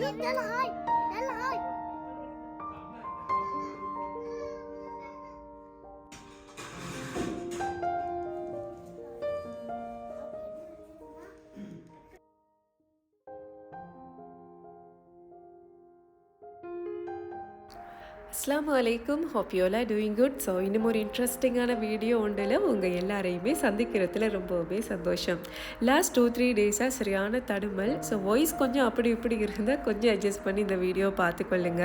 รีบเดินเลย அஸ்லாம் வலைக்கும் hope you all doing good so இன்னும் ஒரு இன்ட்ரெஸ்டிங்கான வீடியோ ஒன்றில் உங்கள் எல்லாரையுமே சந்திக்கிறதுல ரொம்பவுமே சந்தோஷம். லாஸ்ட் டூ த்ரீ டேஸாக சரியான தடுமல். ஸோ வாய்ஸ் கொஞ்சம் அப்படி இப்படி இருந்தால் கொஞ்சம் அட்ஜஸ்ட் பண்ணி இந்த வீடியோ பார்த்துக்கொள்ளுங்க.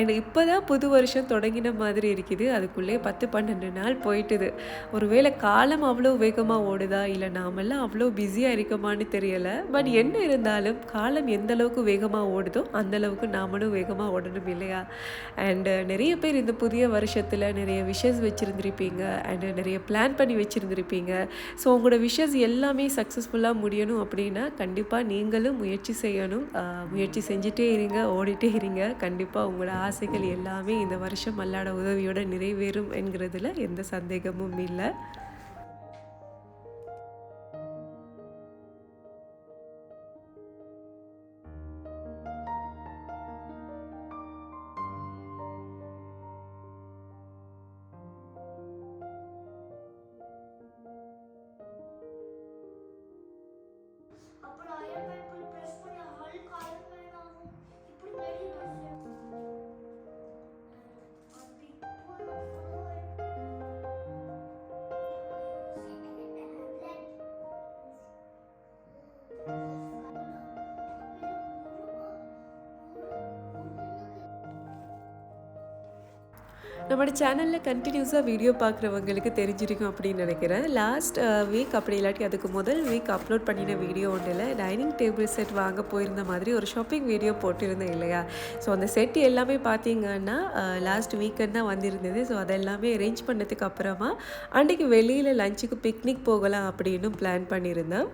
அண்ட் இப்போ தான் புது வருஷம் தொடங்கின மாதிரி இருக்குது. அதுக்குள்ளே பத்து பன்னெண்டு நாள் போயிட்டுது. ஒருவேளை காலம் அவ்வளோ வேகமாக ஓடுதா? இல்லை நாமெல்லாம் அவ்வளோ பிஸியாக இருக்கோமான்னு தெரியலை. பட் என்ன இருந்தாலும் காலம் எந்த அளவுக்கு வேகமாக ஓடுதோ அந்தளவுக்கு நாமளும் வேகமாக ஓடணும் இல்லையா? அண்டு நிறைய பேர் இந்த புதிய வருஷத்தில் நிறைய விஷஸ் வச்சுருந்துருப்பீங்க அண்ட் நிறைய பிளான் பண்ணி வச்சுருந்துருப்பீங்க. ஸோ உங்களோட விஷஸ் எல்லாமே சக்ஸஸ்ஃபுல்லாக முடியணும் அப்படின்னா கண்டிப்பாக நீங்களும் முயற்சி செய்யணும். முயற்சி செஞ்சுட்டே இருங்க ஓடிட்டே இருங்க. கண்டிப்பாக உங்களோட ஆசைகள் எல்லாமே இந்த வருஷம் அல்லாட உதவியோட நிறைவேறும் என்கிறதுல எந்த சந்தேகமும் இல்லை. நம்மளோட சேனலில் கண்டினியூஸாக வீடியோ பார்க்குறவங்களுக்கு தெரிஞ்சிருக்கும் அப்படின்னு நினைக்கிறேன். லாஸ்ட் வீக் uh, அப்படி இல்லாட்டி அதுக்கு முதல் வீக் அப்லோட் பண்ணின வீடியோ ஒன்றில் டைனிங் டேபிள் செட் வாங்க போயிருந்த மாதிரி ஒரு ஷாப்பிங் வீடியோ போட்டிருந்தேன் இல்லையா? ஸோ அந்த செட் எல்லாமே பார்த்தீங்கன்னா uh, லாஸ்ட் வீக்கெண்ட் தான் வந்திருந்தது. ஸோ அதெல்லாமே அரேஞ்ச் பண்ணதுக்கு அப்புறமா அன்றைக்கு வெளியில் லஞ்சுக்கு பிக்னிக் போகலாம் அப்படின்னு பிளான் பண்ணியிருந்தேன்.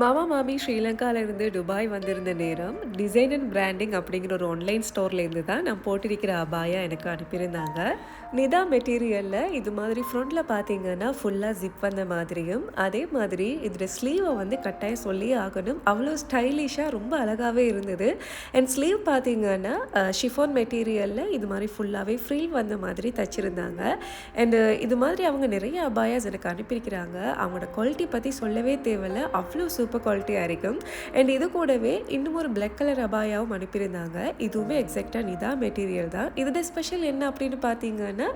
மாமா மாமி ஸ்ரீலங்காவிலேருந்து துபாய் வந்திருந்த நேரம் டிசைன் அண்ட் பிராண்டிங் அப்படிங்கிற ஒரு ஆன்லைன் ஸ்டோர்லேருந்து தான் நான் போட்டிருக்கிற அபாயா எனக்கு அனுப்பியிருந்தாங்க. நிதா மெட்டீரியலில் இது மாதிரி ஃப்ரண்ட்டில் பார்த்தீங்கன்னா ஃபுல்லாக ஜிப் வந்த மாதிரியும் அதே மாதிரி இதில் ஸ்லீவை வந்து கட்டாயம் சொல்லி ஆகணும். அவ்வளோ ஸ்டைலிஷாக ரொம்ப அழகாகவே இருந்தது. அண்ட் ஸ்லீவ் பார்த்தீங்கன்னா ஷிஃபோன் மெட்டீரியலில் இது மாதிரி ஃபுல்லாகவே ஃப்ரீல் வந்த மாதிரி தச்சிருந்தாங்க. அண்டு இது மாதிரி அவங்க நிறைய அபாயாஸ் எனக்கு அனுப்பியிருக்கிறாங்க. அவங்களோட குவாலிட்டி பற்றி சொல்லவே தேவையில்லை. அவ்வளோ சூப்பர் குவாலிட்டியாக இருக்கும் அண்ட் இது கூடவே இன்னும் ஒரு பிளாக் கலர் அபாயாவும் அனுப்பியிருந்தாங்க. இதுவுமே எக்ஸாக்டாக நிதா மெட்டீரியல் தான். இதோட ஸ்பெஷல் என்ன அப்படின்னு பார்த்தீங்கன்னா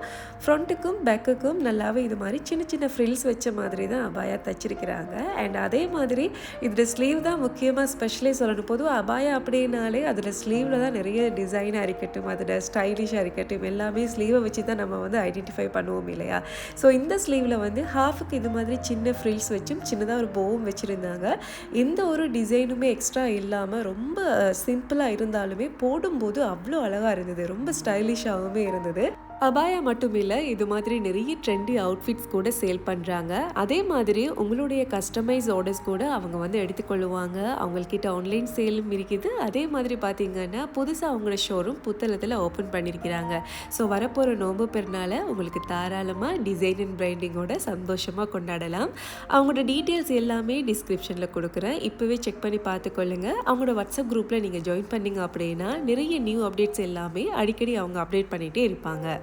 ஃப்ரண்ட்டுக்கும் பேக்குக்கும் நல்லாவே இது மாதிரி சின்ன சின்ன ஃப்ரில்ஸ் வச்ச மாதிரி தான் அபாயா தச்சிருக்கிறாங்க. அண்ட் அதே மாதிரி இதோட ஸ்லீவ் தான் முக்கியமாக ஸ்பெஷலே சொல்லணும். பொதுவாக அபாயா அப்படின்னாலே அதோட ஸ்லீவில் தான் நிறைய டிசைனாக இருக்கட்டும் அதோட ஸ்டைலிஷாக இருக்கட்டும் எல்லாமே ஸ்லீவை வச்சு தான் நம்ம வந்து ஐடென்டிஃபை பண்ணுவோம் இல்லையா? ஸோ இந்த ஸ்லீவில் வந்து ஹாஃபுக்கு இது மாதிரி சின்ன ஃப்ரில்ஸ் வச்சும் சின்னதாக ஒரு போவும் வச்சுருந்தாங்க. எந்த ஒரு டிசைனுமே எக்ஸ்ட்ரா இல்லாமல் ரொம்ப சிம்பிளாக இருந்தாலுமே போடும்போது அவ்வளோ அழகாக இருந்தது. ரொம்ப ஸ்டைலிஷாகவுமே இருந்தது. அபாயா மட்டும் இல்லை இது மாதிரி நிறைய ட்ரெண்டி அவுட்ஃபிட்ஸ் கூட சேல் பண்ணுறாங்க அதே மாதிரி உங்களுடைய கஸ்டமைஸ் ஆர்டர்ஸ் கூட அவங்க வந்து எடுத்துக்கொள்ளுவாங்க. அவங்கக்கிட்ட ஆன்லைன் சேலும் இருக்குது. அதே மாதிரி பார்த்தீங்கன்னா புதுசாக அவங்களோட ஷோரூம் புத்தளத்தில் ஓப்பன் பண்ணியிருக்கிறாங்க ஸோ வரப்போகிற நோம்பு பெருநாளை உங்களுக்கு தாராளமாக டிசைன் அண்ட் பிரைண்டிங்கோட சந்தோஷமாக கொண்டாடலாம். அவங்களோட டீட்டெயில்ஸ் எல்லாமே டிஸ்கிரிப்ஷனில் கொடுக்குறேன். இப்போவே செக் பண்ணி பார்த்துக்கொள்ளுங்க அவங்களோட வாட்ஸ்அப் குரூப்பில் நீங்கள் ஜாயின் பண்ணீங்க அப்படின்னா நிறைய நியூ அப்டேட்ஸ் எல்லாமே அடிக்கடி அவங்க அப்டேட் பண்ணிகிட்டே இருப்பாங்க.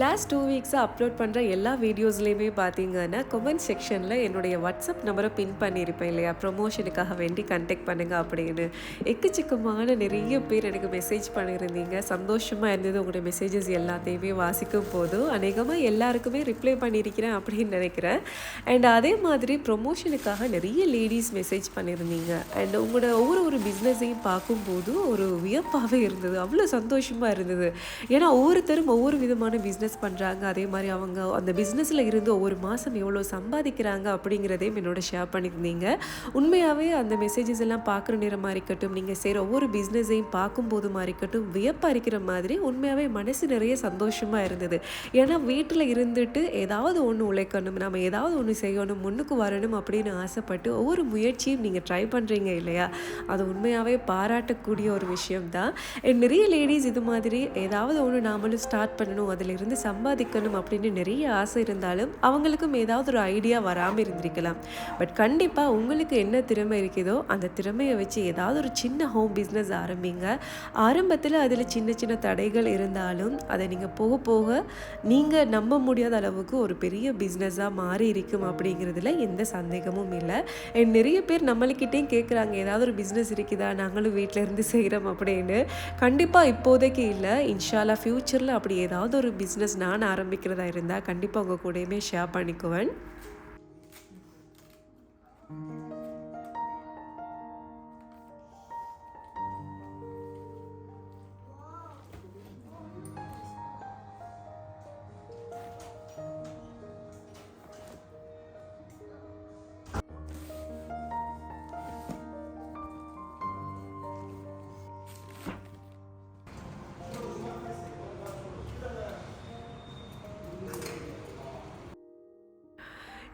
லாஸ்ட் டூ வீக்ஸாக அப்லோட் பண்ணுற எல்லா வீடியோஸ்லேயுமே பார்த்தீங்கன்னா கமெண்ட் செக்ஷனில் என்னுடைய வாட்ஸ்அப் நம்பரை பின் பண்ணியிருப்பேன் இல்லையா? ப்ரொமோஷனுக்காக வேண்டி கண்டெக்ட் பண்ணுங்க அப்படின்னு. எக்கச்சக்கமான நிறைய பேர் எனக்கு மெசேஜ் பண்ணியிருந்தீங்க. சந்தோஷமாக இருந்தது. உங்களுடைய மெசேஜஸ் எல்லாத்தையுமே வாசிக்கும் போதும் அநேகமாக எல்லாருக்குமே ரிப்ளை பண்ணியிருக்கிறேன் அப்படின்னு நினைக்கிறேன். அண்ட் அதே மாதிரி ப்ரொமோஷனுக்காக நிறைய லேடிஸ் மெசேஜ் பண்ணியிருந்தீங்க. அண்ட் உங்களோட ஒவ்வொரு ஒரு பிஸ்னஸையும் பார்க்கும்போது ஒரு வியப்பாகவே இருந்தது. அவ்வளோ சந்தோஷமாக இருந்தது. ஏன்னா ஒவ்வொருத்தரும் ஒவ்வொரு விதமான பிஸ்னஸ் பிஸ்னஸ் பண்ணுறாங்க அதே மாதிரி அவங்க அந்த பிஸ்னஸில் இருந்து ஒவ்வொரு மாதம் எவ்வளோ சம்பாதிக்கிறாங்க அப்படிங்கிறதையும் என்னோட ஷேர் பண்ணியிருந்தீங்க. உண்மையாகவே அந்த மெசேஜஸ் எல்லாம் பார்க்குற நேரமாக இருக்கட்டும் நீங்கள் செய்கிற ஒவ்வொரு பிஸ்னஸையும் பார்க்கும்போதுமா இருக்கட்டும் வியப்பாக இருக்கிற மாதிரி உண்மையாகவே மனசு நிறைய சந்தோஷமாக இருந்தது. ஏன்னா வீட்டில் இருந்துட்டு ஏதாவது ஒன்று உழைக்கணும் நம்ம ஏதாவது ஒன்று செய்யணும் முன்னுக்கு வரணும் அப்படின்னு ஆசைப்பட்டு ஒவ்வொரு முயற்சியும் நீங்கள் ட்ரை பண்ணுறீங்க இல்லையா? அது உண்மையாகவே பாராட்டக்கூடிய ஒரு விஷயம் தான் நிறைய லேடிஸ் இது மாதிரி ஏதாவது ஒன்று நாமளும் ஸ்டார்ட் பண்ணணும் அதிலிருந்து சம்பாதிக்கணும் அப்படின்னு நிறைய ஆசை இருந்தாலும் அவங்களுக்கும் ஏதாவது ஒரு ஐடியா வராமல் இருந்திருக்கலாம். பட் கண்டிப்பாக உங்களுக்கு என்ன திறமை இருக்குதோ அந்த திறமையை வச்சு ஏதாவது ஒரு சின்ன ஹோம் பிஸ்னஸ் ஆரம்பிங்க. ஆரம்பத்தில் அதில் சின்ன சின்ன தடைகள் இருந்தாலும் அதை நீங்கள் போக போக நீங்கள் நம்ப முடியாத அளவுக்கு ஒரு பெரிய பிஸ்னஸாக மாறி இருக்கும் அப்படிங்கிறதுல எந்த சந்தேகமும் இல்லை. நிறைய பேர் நம்மளுக்கிட்டேயும் கேட்குறாங்க ஏதாவது ஒரு பிஸ்னஸ் இருக்குதா நாங்களும் வீட்டில் இருந்து செய்கிறோம் அப்படின்னு. கண்டிப்பாக இப்போதைக்கு இல்லை. இன்ஷாலா ஃப்யூச்சரில் அப்படி ஏதாவது ஒரு பிஸ்னஸ் நான் ஆரம்பிக்கிறதா இருந்தால் கண்டிப்பாக உங்கள் கூடயுமே ஷேர் பண்ணிக்குவேன்.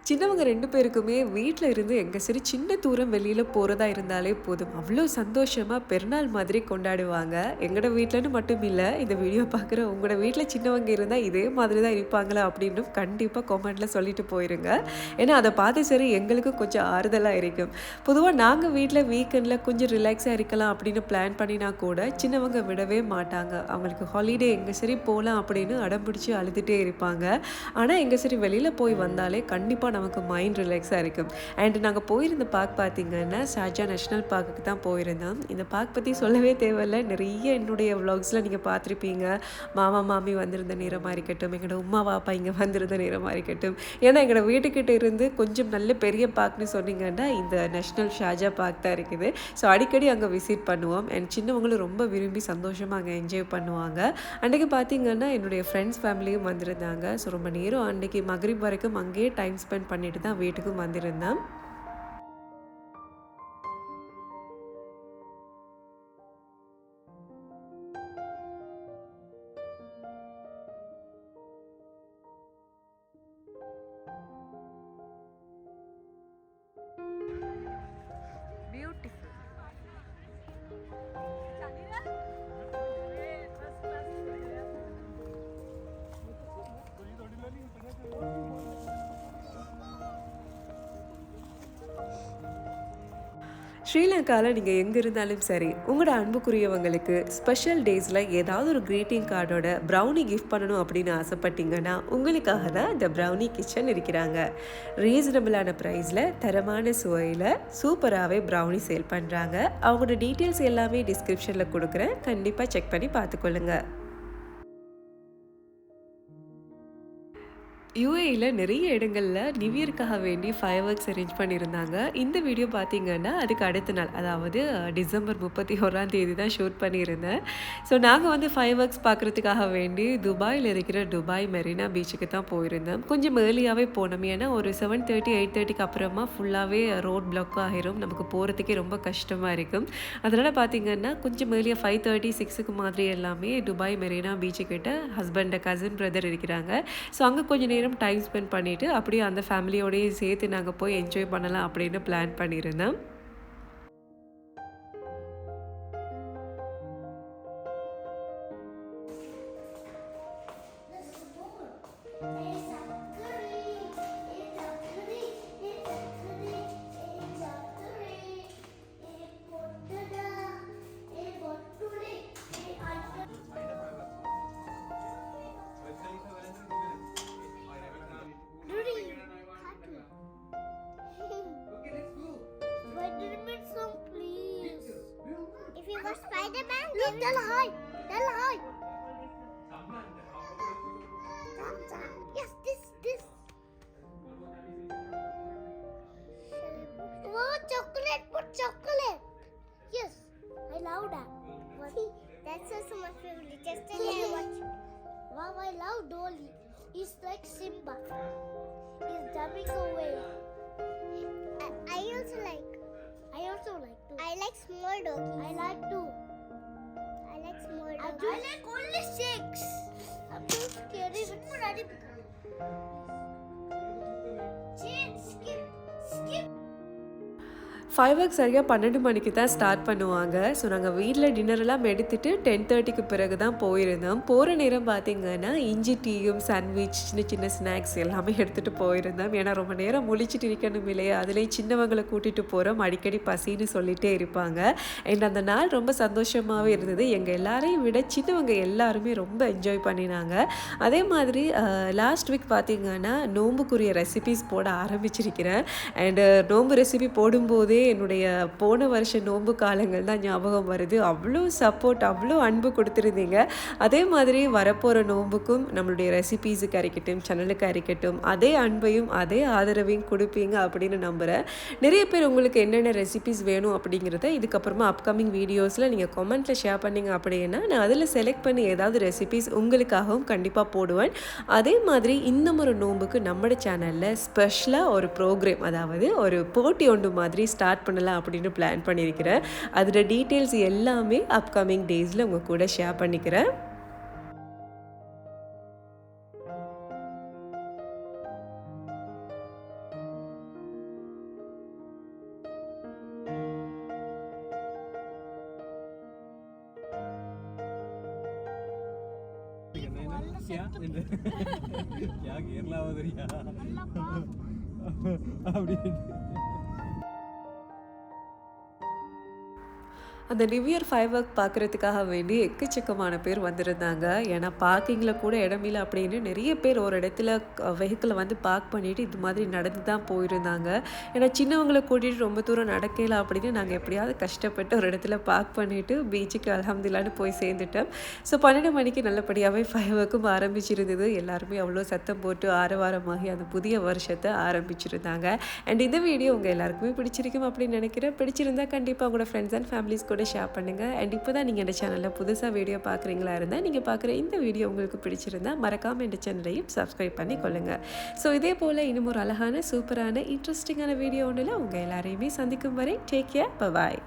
சின்னவங்க ரெண்டு பேருக்குமே வீட்டில் இருந்து எங்கே சரி சின்ன தூரம் வெளியில் போகிறதா இருந்தாலே போதும். அவ்வளோ சந்தோஷமாக பெருநாள் மாதிரி கொண்டாடுவாங்க. எங்களோட வீட்டிலன்னு மட்டும் இல்லை இந்த வீடியோ பார்க்குற உங்களோட வீட்டில் சின்னவங்க இருந்தால் இதே மாதிரி தான் இருப்பாங்களா அப்படின்னு கண்டிப்பாக கமெண்ட்டில் சொல்லிட்டு போயிருங்க. ஏன்னா அதை பார்த்து சரி எங்களுக்கு கொஞ்சம் ஆறுதலாக இருக்கும். பொதுவாக நாங்கள் வீட்டில் வீக்கெண்டில் கொஞ்சம் ரிலாக்ஸாக இருக்கலாம் அப்படின்னு பிளான் பண்ணினா கூட சின்னவங்க விடவே மாட்டாங்க. அவங்களுக்கு ஹாலிடே எங்கே சரி போகலாம் அப்படின்னு அடம் பிடிச்சி அழுதுகிட்டே இருப்பாங்க. ஆனால் எங்கே சரி வெளியில் போய் வந்தாலே கண்டிப்பாக நமக்கு மைண்ட் ரிலாக்ஸாக இருக்கும். அண்ட் நாங்கள் போயிருந்த பார்க் பார்த்தீங்கன்னா ஷார்ஜா நேஷ்னல் பார்க்குக்கு தான் போயிருந்தோம். இந்த பார்க் பற்றி சொல்லவே தேவையில்ல. நிறைய என்னுடைய விலாக்ஸில் நீங்கள் பார்த்துருப்பீங்க. மாமா மாமி வந்திருந்த நேரமாக இருக்கட்டும் எங்களோட உமா வாப்பா இங்கே வந்திருந்த நேரமாக இருக்கட்டும் ஏன்னா எங்களோட வீட்டுக்கிட்ட இருந்து கொஞ்சம் நல்ல பெரிய பார்க்னு சொன்னீங்கன்னா இந்த நேஷ்னல் ஷார்ஜா பார்க் தான் இருக்குது. ஸோ அடிக்கடி அங்கே விசிட் பண்ணுவோம். அண்ட் சின்னவங்களும் ரொம்ப விரும்பி சந்தோஷமாக அங்கே என்ஜாய் பண்ணுவாங்க. அன்றைக்கி பார்த்தீங்கன்னா என்னுடைய ஃப்ரெண்ட்ஸ் ஃபேமிலியும் வந்திருந்தாங்க. ஸோ ரொம்ப நேரம் அன்றைக்கி மகரிப் வரைக்கும் அங்கேயே டைம் ஸ்பெண்ட் பண்ணிட்டு தான் வீட்டுக்கும் வந்திருந்தேன் ஸ்ரீலங்காவில் நீங்கள் எங்கே இருந்தாலும் சரி உங்களோட அன்புக்குரியவங்களுக்கு ஸ்பெஷல் டேஸில் ஏதாவது ஒரு க்ரீட்டிங் கார்டோட ப்ரௌனி கிஃப்ட் பண்ணணும் அப்படின்னு ஆசைப்பட்டீங்கன்னா உங்களுக்காக தான் இந்த ப்ரௌனி கிச்சன் இருக்கிறாங்க. ரீசனபிளான ப்ரைஸில் தரமான சுவையில் சூப்பராகவே ப்ரௌனி சேல் பண்ணுறாங்க அவங்களோட டீட்டெயில்ஸ் எல்லாமே டிஸ்கிரிப்ஷனில் கொடுக்குறேன். கண்டிப்பாக செக் பண்ணி பார்த்துக்கொள்ளுங்கள் யூஏயில் நிறைய இடங்களில் நியூ இயர்க்காக வேண்டி ஃபயர் ஒர்க்ஸ் அரேஞ்ச் பண்ணியிருந்தாங்க. இந்த வீடியோ பார்த்தீங்கன்னா அதுக்கு அடுத்த நாள் அதாவது டிசம்பர் முப்பத்தி ஓராம் தேதி தான் ஷூட் பண்ணியிருந்தேன். ஸோ நாங்கள் வந்து ஃபயர் ஒர்க்ஸ் பார்க்குறதுக்காக வேண்டி துபாயில் இருக்கிற துபாய் மெரினா பீச்சுக்கு தான் போயிருந்தோம். கொஞ்சம் ஏர்லியாகவே போனோம். ஏன்னா ஒரு செவன் தேர்ட்டி எயிட் தேர்ட்டிக்கு அப்புறமா ஃபுல்லாகவே ரோட் பிளாக் ஆகிரும் நமக்கு போகிறதுக்கே ரொம்ப கஷ்டமாக இருக்கும். அதனால் பார்த்தீங்கன்னா கொஞ்சம் ஏர்லியாக ஃபைவ் தேர்ட்டி சிக்ஸுக்கு மாதிரி எல்லாமே துபாய் மெரினா பீச்சுக்கிட்ட ஹஸ்பண்ட் கசின் பிரதர் இருக்கிறாங்க. ஸோ அங்கே கொஞ்சம் நேரம் டைம் ஸ்பெண்ட் பண்ணிவிட்டு அப்படியே அந்த ஃபேமிலியோடையே சேர்த்து நாங்கள் போய் என்ஜாய் பண்ணலாம் அப்படின்னு பிளான் பண்ணியிருந்தோம். Then tell hi. Tell hi. Yes, this, this. Wow, chocolate, put chocolate. Yes, I love that. See, that's also my favorite. Just tell me watch. Wow, I love Dolly. He's like Simba. He's jumping away. I, I also like. I also like too. I like small doggies. I like too. I like only six. I'm so scared. Six more, five work சரியாக பன்னெண்டு மணிக்கு தான் start பண்ணுவாங்க. So நாங்கள் வீட்டில் டின்னரெல்லாம் எடுத்துகிட்டு ten தேர்ட்டிக்கு பிறகு தான் போயிருந்தோம். போகிற நேரம் பார்த்தீங்கன்னா இஞ்சி டீயும் சாண்ட்விச் சின்ன சின்ன ஸ்நாக்ஸ் எல்லாமே எடுத்துகிட்டு போயிருந்தோம். ஏன்னா ரொம்ப நேரம் முழிச்சிட்டு இருக்கணும் இல்லையா? அதுலேயும் சின்னவங்களை கூட்டிகிட்டு போகிறோம் அடிக்கடி பசின்னு சொல்லிகிட்டே இருப்பாங்க. அண்ட் அந்த நாள் ரொம்ப சந்தோஷமாகவே இருந்தது. எங்கள் எல்லாரையும் விட சின்னவங்க எல்லாருமே ரொம்ப என்ஜாய் பண்ணினாங்க. அதே மாதிரி லாஸ்ட் வீக் பார்த்தீங்கன்னா நோம்புக்குரிய ரெசிபிஸ் போட ஆரம்பிச்சிருக்கிறேன். அண்டு நோம்பு ரெசிபி போடும்போதே என்னுடைய போன வருஷ நோன்பு காலங்கள் தான் ஞாபகம் வருது. அவ்வளோ சப்போர்ட் அவ்வளோ அன்பு கொடுத்துருந்தீங்க. அதே மாதிரி வரப்போகிற நோன்புக்கும் நம்மளுடைய ரெசிபீஸுக்கு இருக்கட்டும் சேனலுக்கு இருக்கட்டும் அதே அன்பையும் அதே ஆதரவையும் கொடுப்பீங்க அப்படின்னு நம்புகிறேன் நிறைய பேர் உங்களுக்கு என்னென்ன ரெசிபிஸ் வேணும் அப்படிங்கிறத இதுக்கப்புறமா அப்கமிங் வீடியோஸில் நீங்கள் கமெண்ட்டில் ஷேர் பண்ணீங்க அப்படின்னா நான் அதில் செலக்ட் பண்ணி ஏதாவது ரெசிபிஸ் உங்களுக்காகவும் கண்டிப்பாக போடுவேன். அதே மாதிரி இந்த ஒரு நோன்புக்கு நம்மளோட சேனலில் ஸ்பெஷலாக ஒரு ப்ரோக்ராம் அதாவது ஒரு போட்டி ஒன்று மாதிரி ஸ்டார்ட் பண்ணலாம் அப்படின்னு பிளான் பண்ணியிருக்கிறேன். அதோட டீட்டெயில்ஸ் எல்லாமே அப்கமிங் டேஸில் உங்கள் கூட ஷேர் பண்ணிக்கிறேன். क्या அந்த நியூ இயர் ஃபைவ் ஒர்க் பார்க்குறதுக்காக வேண்டி எக்கச்சக்கமான பேர் வந்திருந்தாங்க. ஏன்னா பார்க்கிங்கில் கூட இடமில்ல அப்படின்னு நிறைய பேர் ஒரு இடத்துல வெஹிக்கிளை வந்து பார்க் பண்ணிவிட்டு இது மாதிரி நடந்து தான் போயிருந்தாங்க. ஏன்னா சின்னவங்களை கூட்டிகிட்டு ரொம்ப தூரம் நடக்கல அப்படின்னு நாங்கள் எப்படியாவது கஷ்டப்பட்டு ஒரு இடத்துல பார்க் பண்ணிவிட்டு பீச்சுக்கு அலமதுல்லான்னு போய் சேர்ந்துட்டோம். ஸோ பன்னெண்டு மணிக்கு நல்லபடியாகவே ஃபைவ் ஒர்க்கும் ஆரம்பிச்சிருந்தது. எல்லாருமே அவ்வளோ சத்தம் போட்டு ஆரவாரமாகி அந்த புதிய வருஷத்தை ஆரம்பிச்சிருந்தாங்க. அண்ட் இந்த வீடியோ உங்கள் எல்லாருக்குமே பிடிச்சிருக்கும் அப்படின்னு நினைக்கிறேன். பிடிச்சிருந்தா கண்டிப்பாக உங்களோட ஃப்ரெண்ட்ஸ் அண்ட் ஃபேமிலிஸ் கூட ஷேர் பண்ணுங்கள் அண்ட் இப்போ தான் நீங்கள் இந்த சேனலில் புதுசாக வீடியோ பார்க்குறீங்களா இருந்தால் நீங்கள் பார்க்குற இந்த வீடியோ உங்களுக்கு பிடிச்சிருந்தா மறக்காமல் இந்த சேனலையும் சப்ஸ்கிரைப் பண்ணி கொள்ளுங்கள் ஸோ இதே போல் இன்னும் ஒரு அழகான சூப்பரான இன்ட்ரெஸ்டிங்கான வீடியோ ஒன்றில் உங்கள் எல்லாரையுமே சந்திக்கும் வரை டேக் கேர் பாய்